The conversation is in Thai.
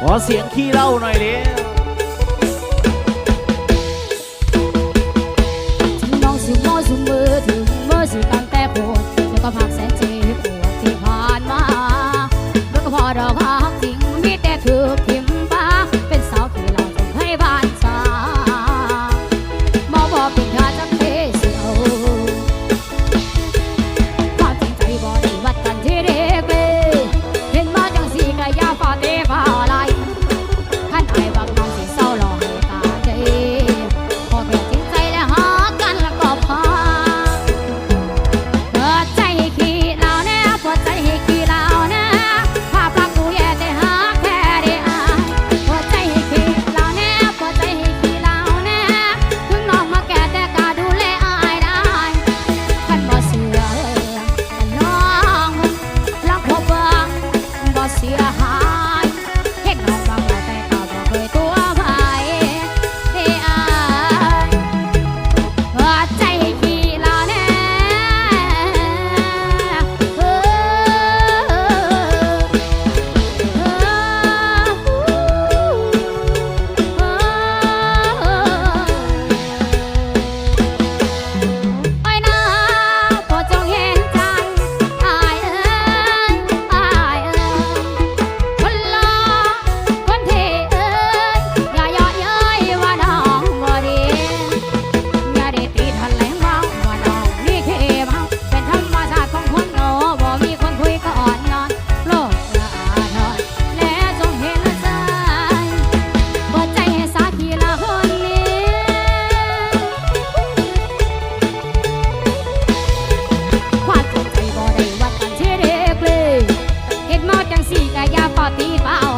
ขอเสียงขี้เล่าหน่อยดิฉันมองสิโมสุมือถึงเมื่อสิตั้แต่โคตรแล้วก็พักแสนเจ็บปวดที่ผ่านมาแล้วก็พอเราพักจริงมีแต่เธอ อตีนมาเอา